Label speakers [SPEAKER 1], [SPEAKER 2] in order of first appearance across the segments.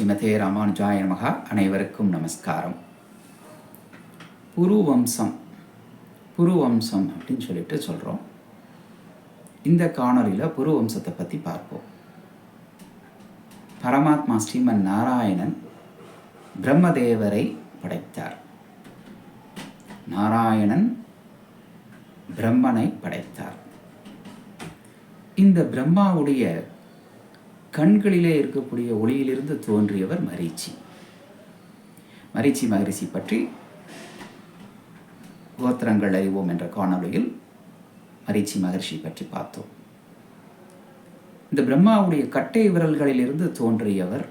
[SPEAKER 1] ஸ்ரீமதே ராமானுஜாய நமகா. அனைவருக்கும் நமஸ்காரம். புருவம்சம் புருவம்சம் அப்படின்னு சொல்லிட்டு சொல்கிறோம் இந்த காணொலியில் புருவம்சத்தை பற்றி பார்ப்போம். பரமாத்மா ஸ்ரீமன் நாராயணன் பிரம்மதேவரை படைத்தார். நாராயணன் பிரம்மனை படைத்தார். இந்த பிரம்மாவுடைய கண்களிலே இருக்கக்கூடிய ஒளியிலிருந்து தோன்றியவர் மரீச்சி. மரீச்சி மகரிஷி பற்றி கோத்திரங்கள் அறிவோம் என்ற காணொலியில் மரீச்சி மகர்ஷி பற்றி பார்த்தோம். இந்த பிரம்மாவுடைய கட்டை விரல்களிலிருந்து தோன்றியவர்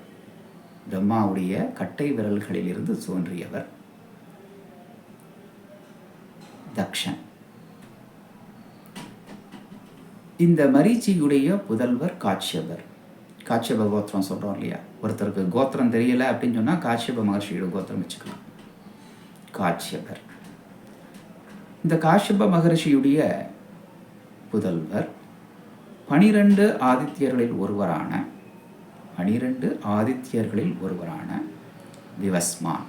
[SPEAKER 1] பிரம்மாவுடைய கட்டை விரல்களிலிருந்து தோன்றியவர் தக்ஷன். இந்த மரீச்சியுடைய புதல்வர் காட்சியவர் காட்சியப கோத்திரம் சொல்கிறோம் இல்லையா? ஒருத்தருக்கு கோத்திரம் தெரியலை அப்படின்னு சொன்னால் காட்சியப மகர்ஷியோட கோத்திரம் வச்சுக்கலாம். காட்சியபர். இந்த காஷ்யப மகர்ஷியுடைய புதல்வர் பனிரெண்டு ஆதித்யர்களில் ஒருவரான பனிரெண்டு ஆதித்யர்களில் ஒருவரான விவஸ்மான்.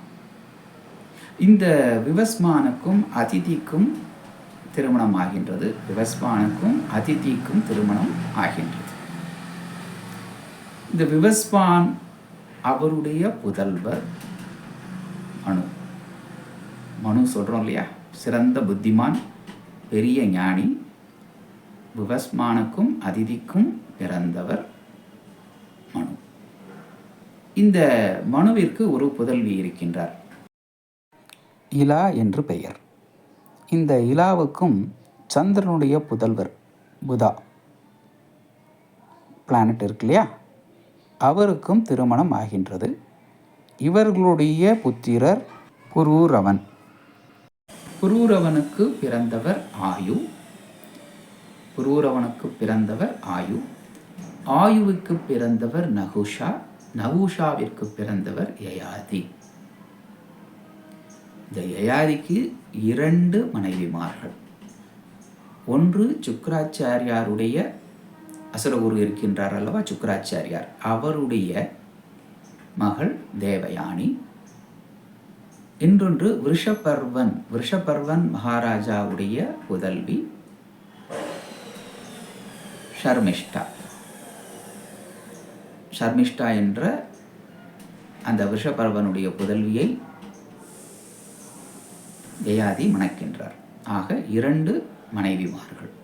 [SPEAKER 1] இந்த விவஸ்மானுக்கும் அதிதிக்கும் திருமணம் ஆகின்றது. விவஸ்மானுக்கும் அதிதிக்கும் திருமணம் ஆகின்றது. இந்த விவஸ்வான் அவருடைய புதல்வர் மனு. மனு சொல்கிறோம் இல்லையா? சிறந்த புத்திமான் பெரிய ஞானி விவஸ்மானுக்கும் அதிதிக்கும் பிறந்தவர் மனு. இந்த மனுவிற்கு ஒரு புதல்வி இருக்கின்றார். இலா என்று பெயர். இந்த இலாவுக்கும் சந்திரனுடைய புதல்வர் புதா. பிளானட் இருக்கு இல்லையா? அவருக்கும் திருமணம் ஆகின்றது. இவர்களுடைய புத்திரர் புரூரவன் புரூரவனுக்கு பிறந்தவர் ஆயு. புரூரவனுக்கு பிறந்தவர் ஆயு. ஆயுவுக்கு பிறந்தவர் நகுஷா. நகுஷாவிற்கு பிறந்தவர் யயாதி. இந்த யயாதிக்கு இரண்டு மனைவிமார்கள். ஒன்று சுக்கராச்சாரியாருடைய அசுரகுரு இருக்கின்றார் அல்லவா? சுக்கராச்சாரியார். அவருடைய மகள் தேவயானி. இன்னொன்று விருஷபர்வன் விருஷபர்வன் மகாராஜாவுடைய புதல்வி ஷர்மிஷ்டா. ஷர்மிஷ்டா என்ற அந்த விஷபர்வனுடைய புதல்வியை ஜெயாதி மணக்கின்றார். ஆக இரண்டு மனைவிமார்கள்.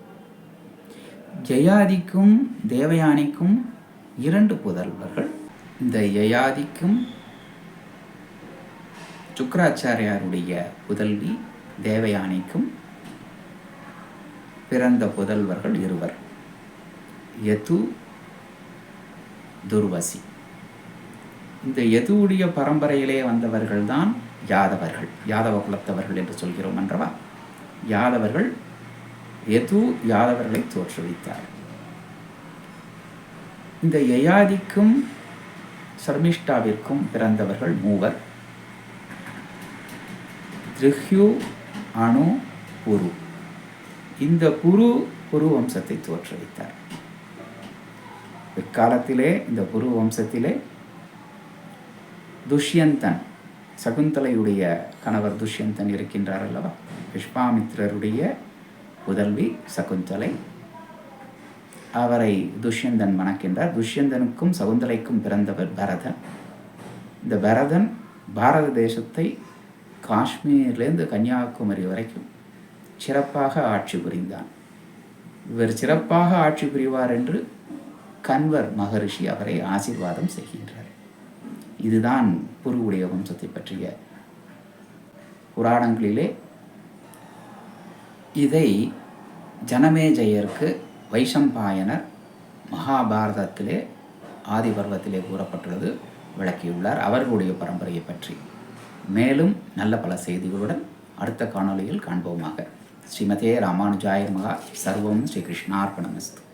[SPEAKER 1] ஜெயாதிக்கும் தேவயானிக்கும் இரண்டு புதல்வர்கள். இந்த யயாதிக்கும் சுக்கராச்சாரியாருடைய புதல்வி தேவயானிக்கும் பிறந்த புதல்வர்கள் இருவர். யது துர்வசி. இந்த யதுவுடைய பரம்பரையிலே வந்தவர்கள்தான் யாதவர்கள் யாதவ குலத்தவர்கள் என்று சொல்கிறோம் என்றவா யாதவர்கள் எது யாதவர்களை தோற்றுவித்தார்? இந்த யயாதிக்கும் சர்மிஷ்டாவிற்கும் பிறந்தவர்கள் மூவர். திருஹ்யு அணு புரு. இந்த குரு குரு வம்சத்தை தோற்றுவித்தார். பிற்காலத்திலே இந்த குரு வம்சத்திலே துஷ்யந்தன் சகுந்தலையுடைய கணவர் துஷ்யந்தன் இருக்கின்றார் அல்லவா? விஸ்வாமித்ரருடைய புதல்வி சகுந்தலை. அவரை துஷ்யந்தன் மணக்கின்றார். துஷ்யந்தனுக்கும் சகுந்தலைக்கும் பிறந்தவர் பரதன். இந்த பரதன் பாரத தேசத்தை காஷ்மீர்லேருந்து கன்னியாகுமரி வரைக்கும் சிறப்பாக ஆட்சி புரிந்தான். இவர் சிறப்பாக ஆட்சி புரிவார் என்று கன்வர் மகரிஷி அவரை ஆசீர்வாதம் செய்கின்றார். இதுதான் புருவுடைய வம்சத்தை பற்றிய புராணங்களிலே இதை ஜனமேஜயருக்கு வைஷம்பாயனர் மகாபாரதத்திலே ஆதி பர்வத்திலே கூறப்பட்டுள்ளது விளக்கியுள்ளார். அவர்களுடைய பரம்பரையை பற்றி. மேலும் நல்ல பல செய்திகளுடன் அடுத்த காணொலியில் காண்போமாக. ஸ்ரீமதே ராமானுஜாய மகா. சர்வம் ஸ்ரீகிருஷ்ணார்பணமஸ்து